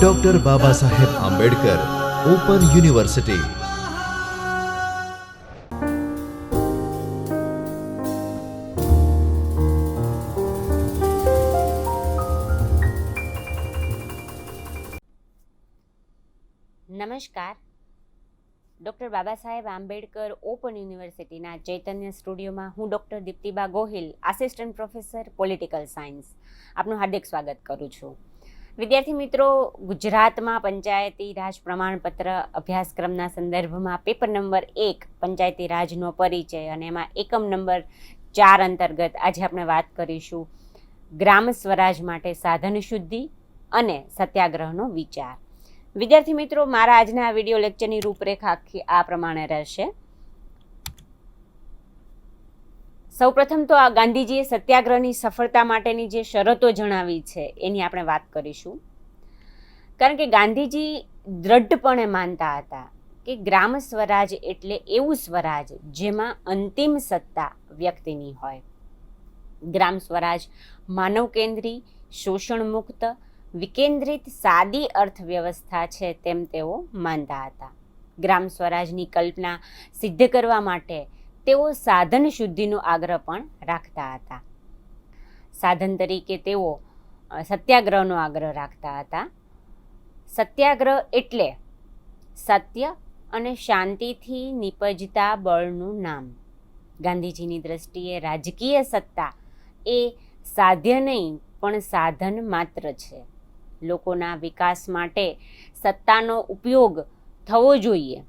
Doctor Baba Saheb Ambedkar open university. नमस्कार doctor Baba Saheb Ambedkar open યુનિવર્સિટીના ચૈતન્ય સ્ટુડિયોમાં હું doctor Deeptiba Gohil assistant professor political science આપનું હાર્દિક સ્વાગત કરું છું. વિદ્યાર્થી મિત્રો, ગુજરાતમાં પંચાયતી રાજ પ્રમાણપત્ર અભ્યાસક્રમના સંદર્ભમાં પેપર નંબર એક, પંચાયતી રાજનો પરિચય અને એમાં એકમ નંબર ચાર અંતર્ગત આજે આપણે વાત કરીશું. ગ્રામ સ્વરાજ માટે સાધન શુદ્ધિ અને સત્યાગ્રહનો વિચાર. વિદ્યાર્થી મિત્રો, મારા આજના વીડિયો લેક્ચરની રૂપરેખા આખી આ પ્રમાણે રહેશે. સૌપ્રથમ તો આ ગાંધીજીએ સત્યાગ્રહની સફળતા માટેની જે શરતો જણાવી છે, એની આપણે વાત કરીશું. કારણ કે ગાંધીજી દ્રઢપણે માનતા હતા કે ગ્રામ સ્વરાજ એટલે એવું સ્વરાજ જેમાં અંતિમ સત્તા વ્યક્તિની હોય. ગ્રામ સ્વરાજ માનવ કેન્દ્રી શોષણ મુક્ત વિકેન્દ્રિત સાદી અર્થવ્યવસ્થા છે તેમ તેઓ માનતા હતા. ગ્રામ સ્વરાજની કલ્પના સિદ્ધ કરવા માટે તેઓ સાધન શુદ્ધિનો આગ્રહ પણ રાખતા હતા. સાધન તરીકે તેઓ સત્યાગ્રહનો આગ્રહ રાખતા હતા. સત્યાગ્રહ એટલે સત્ય અને શાંતિથી નિપજતા બળનું નામ. ગાંધીજીની દ્રષ્ટિએ રાજકીય સત્તા એ સાધ્ય નહીં, પણ સાધન માત્ર છે. લોકોના વિકાસ માટે સત્તાનો ઉપયોગ થવો જોઈએ.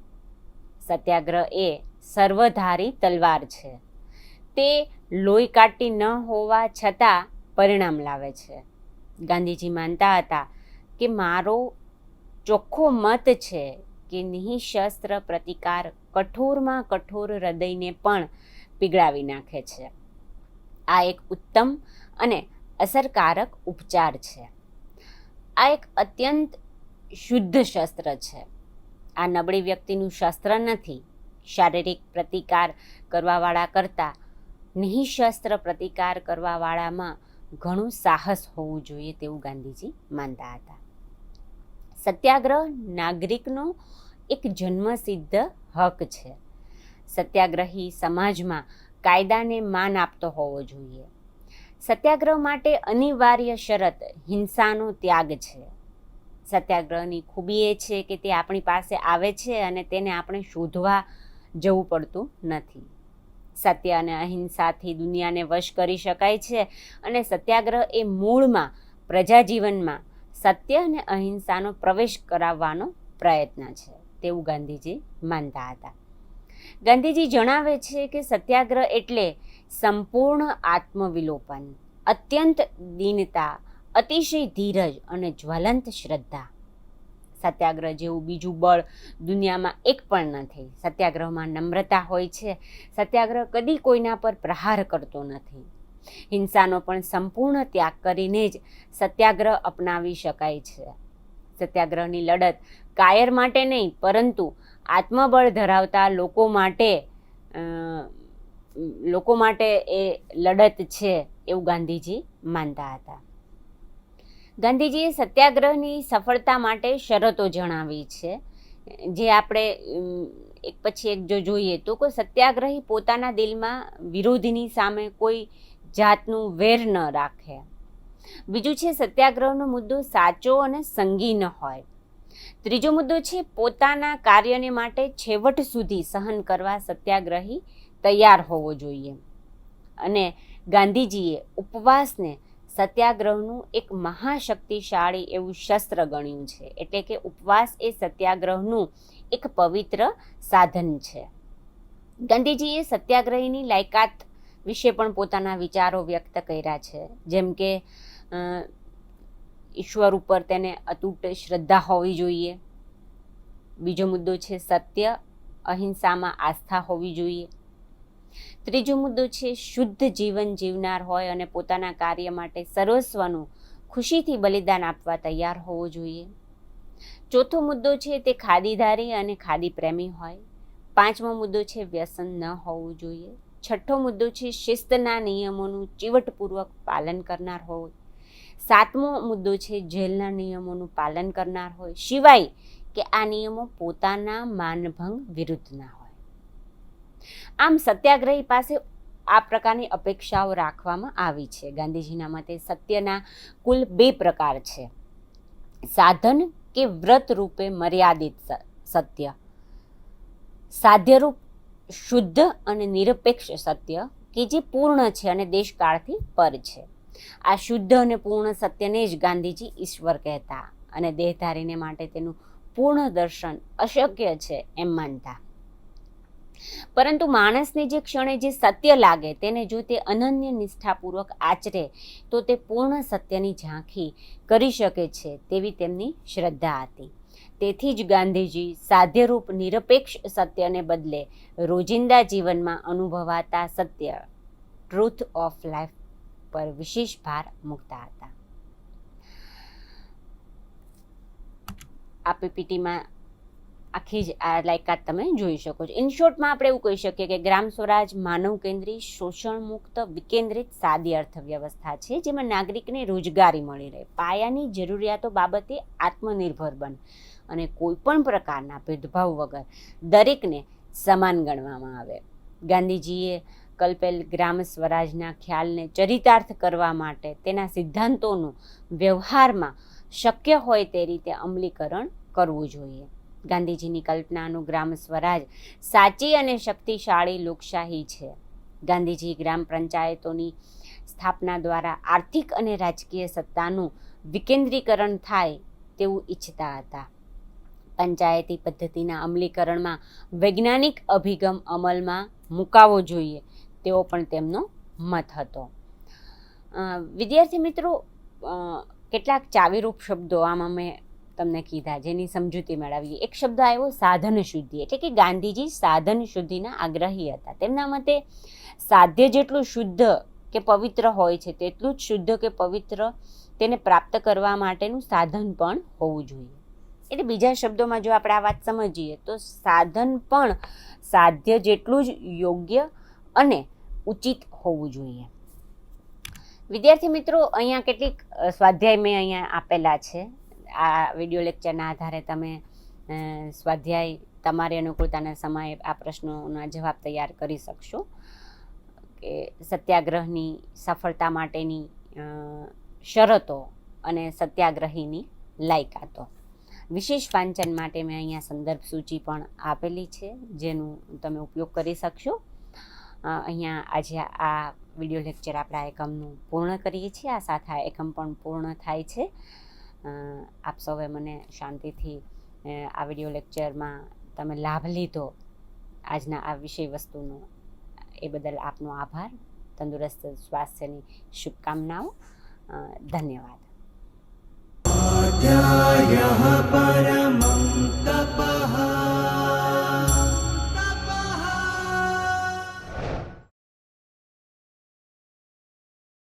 સત્યાગ્રહ એ સર્વધારી તલવાર છે. તે લોહી કાટી ન હોવા છતાં પરિણામ લાવે છે. ગાંધીજી માનતા હતા કે મારો ચોખ્ખો મત છે કે નિઃશસ્ત્ર પ્રતિકાર કઠોરમાં કઠોર હૃદયને પણ પીગળાવી નાખે છે. આ એક ઉત્તમ અને અસરકારક ઉપચાર છે. આ એક અત્યંત શુદ્ધ શસ્ત્ર છે. આ નબળી વ્યક્તિનું શસ્ત્ર નથી. શારીરિક પ્રતિકાર કરવાવાળા કરતાં નિઃશસ્ત્ર પ્રતિકાર કરવાવાળામાં ઘણું સાહસ હોવું જોઈએ તેવું ગાંધીજી માનતા હતા. સત્યાગ્રહ નાગરિકનો એક જન્મસિદ્ધ હક છે. સત્યાગ્રહી સમાજમાં કાયદાને માન આપતો હોવો જોઈએ. સત્યાગ્રહ માટે અનિવાર્ય શરત હિંસાનો ત્યાગ છે. સત્યાગ્રહની ખૂબી એ છે કે તે આપણી પાસે આવે છે અને તેને આપણે શોધવા જવું પડતું નથી. સત્ય અને અહિંસાથી દુનિયાને વશ કરી શકાય છે અને સત્યાગ્રહ એ મૂળમાં, પ્રજાજીવનમાં સત્ય અને અહિંસાનો પ્રવેશ કરાવવાનો પ્રયત્ન છે. તેવું ગાંધીજી માનતા હતા. ગાંધીજી જણાવે છે કે સત્યાગ્રહ એટલે સંપૂર્ણ આત્મવિલોપન, અત્યંત દીનતા, અતિશય ધીરજ અને જ્વલંત શ્રદ્ધા. સત્યાગ્રહ જેવું બીજું બળ દુનિયામાં એક પણ નથી. સત્યાગ્રહમાં નમ્રતા હોય છે. સત્યાગ્રહ કદી કોઈના પર પ્રહાર કરતો નથી. હિંસાનો પણ સંપૂર્ણ ત્યાગ કરીને જ સત્યાગ્રહ અપનાવી શકાય છે. સત્યાગ્રહની લડત કાયર માટે નહીં, પરંતુ આત્મબળ ધરાવતા લોકો માટે લોકો માટે એ લડત છે એવું ગાંધીજી માનતા હતા. ગાંધીજીએ સત્યાગ્રહની સફળતા માટે શરતો જણાવી છે. જે આપણે એક પછી એક જો જોઈએ તો કોઈ સત્યાગ્રહી પોતાના દિલમાં વિરોધીની સામે કોઈ જાતનું વેર ન રાખે. બીજું છે, સત્યાગ્રહનો મુદ્દો સાચો અને સંગીન હોય. ત્રીજો મુદ્દો છે, પોતાના કાર્યને માટે છેવટ સુધી સહન કરવા સત્યાગ્રહી તૈયાર હોવો જોઈએ. અને ગાંધીજીએ ઉપવાસને સત્યાગ્રહનું એક મહાશક્તિશાળી એવું શસ્ત્ર ગણ્યું છે, એટલે કે ઉપવાસ એ સત્યાગ્રહનું એક પવિત્ર સાધન છે. ગાંધીજીએ સત્યાગ્રહીની લાયકાત વિશે પણ પોતાના વિચારો વ્યક્ત કર્યા છે, જેમ કે ઈશ્વર ઉપર તેને અતૂટ શ્રદ્ધા હોવી જોઈએ. બીજો મુદ્દો છે સત્ય, અહિંસામાં આસ્થા હોવી જોઈએ. ત્રીજો મુદ્દો છે શુદ્ધ જીવન જીવનાર હોય અને પોતાના કાર્ય માટે સર્વસ્વનું ખુશીથી બલિદાન આપવા તૈયાર હોવો જોઈએ. ચોથો મુદ્દો છે તે ખાદીધારી અને ખાદી પ્રેમી હોય. પાંચમો મુદ્દો છે વ્યસન ન હોવું જોઈએ. છઠ્ઠો મુદ્દો છે શિસ્તના નિયમોનું ચીવટપૂર્વક પાલન કરનાર હોય સાતમો મુદ્દો છે, જેલના નિયમોનું પાલન કરનાર હોય. સિવાય કે આ નિયમો પોતાના માનભંગ વિરુદ્ધના હોય. આમ સત્યાગ્રહી પાસે આ પ્રકારની અપેક્ષાઓ રાખવામાં આવી છે. ગાંધીજીના મતે સત્યના કુલ બે પ્રકાર છે. સાધન કે વ્રત રૂપે મર્યાદિત સત્ય. સાધ્યરૂપ શુદ્ધ અને નિરપેક્ષ સત્ય કે જે પૂર્ણ છે અને દેશકાળથી પર છે. આ શુદ્ધ અને પૂર્ણ સત્યને જ ગાંધીજી ઈશ્વર કહેતા અને દેહધારીને માટે તેનું પૂર્ણ દર્શન અશક્ય છે એમ માનતા. પરંતુ માણસને જે ક્ષણે જે સત્ય લાગે તેને જો તે અનન્ય નિષ્ઠાપૂર્વક આચરે, તો તે પૂર્ણ સત્યની ઝાંખી કરી શકે છે તેવી તેમની શ્રદ્ધા હતી. તેથી જ ગાંધીજી સાધ્યરૂપ નિરપેક્ષ સત્યને બદલે રોજિંદા જીવનમાં અનુભવાતા સત્ય ટ્રુથ ઓફ લાઈફ પર વિશેષ ભાર મૂકતા હતા. આ પીપીટીમાં આખી જ આ લાયકાત તમે જોઈ શકો છો. ઇન શોર્ટમાં આપણે એવું કહી શકીએ કે ગ્રામ સ્વરાજ માનવ કેન્દ્રી શોષણ મુક્ત વિકેન્દ્રિત સાદી અર્થવ્યવસ્થા છે, જેમાં નાગરિકને રોજગારી મળી રહે. પાયાની જરૂરિયાતો બાબતે આત્મનિર્ભર બને અને કોઈ પણ પ્રકારના ભેદભાવ વગર દરેકને સમાન ગણવામાં આવે. ગાંધીજીએ કલ્પેલ ગ્રામ સ્વરાજના ખ્યાલને ચરિતાર્થ કરવા માટે તેના સિદ્ધાંતોનું વ્યવહારમાં શક્ય હોય તે રીતે અમલીકરણ કરવું જોઈએ. ગાંધીજીની કલ્પનાનું ગ્રામ સ્વરાજ સાચી અને શક્તિશાળી લોકશાહી છે. ગાંધીજી ગ્રામ પંચાયતોની સ્થાપના દ્વારા આર્થિક અને રાજકીય સત્તાનું વિકેન્દ્રીકરણ થાય તેવું ઈચ્છતા હતા. પંચાયતી પદ્ધતિના અમલીકરણમાં વૈજ્ઞાનિક અભિગમ અમલમાં મુકાવવો જોઈએ. તેવો પણ તેમનો મત હતો. વિદ્યાર્થી મિત્રો કેટલાક ચાવીરૂપ શબ્દો આમાં મેં તમને કીધા, જેની સમજૂતી મેળવીએ. એક શબ્દ આવ્યો, સાધન શુદ્ધિ, એટલે કે ગાંધીજી સાધન શુદ્ધિના આગ્રહી હતા. તેમના મતે, સાધ્ય જેટલું શુદ્ધ કે પવિત્ર હોય છે, તેટલું જ શુદ્ધ કે પવિત્ર તેને પ્રાપ્ત કરવા માટેનું સાધન પણ હોવું જોઈએ. એટલે બીજા શબ્દોમાં જો આપણે આ વાત સમજીએ, તો સાધન પણ સાધ્ય જેટલું જ યોગ્ય અને ઉચિત હોવું જોઈએ. વિદ્યાર્થી મિત્રો, અહીંયા કેટલીક સ્વાધ્યાય મેં અહીંયા આપેલા છે. આ વીડિયો લેક્ચરના આધારે તમે સ્વાધ્યાય તમારી અનુકૂળતાના સમયે આ પ્રશ્નોના જવાબ તૈયાર કરી શકશો. કે સત્યાગ્રહની સફળતા માટેની શરતો અને સત્યાગ્રહીની લાયકાતો. વિશેષ વાંચન માટે મેં અહીંયા સંદર્ભ સૂચિ પણ આપેલી છે, જેનું તમે ઉપયોગ કરી શકશો. અહીંયા આજે આ વિડીયો લેક્ચર આપણે આ એકમનું પૂર્ણ કરીએ છીએ આ સાથે આ એકમ પણ પૂર્ણ થાય છે અ, આપ સૌએ મને શાંતિથી અ, આ વિડીયો લેક્ચરમાં તમે લાભ લીધો આજના આ વિષય વસ્તુનો એ બદલ આપનો આભાર તંદુરસ્ત સ્વાસ્થ્યની શુભકામનાઓ અ, ધન્યવાદ अध्यायः परमः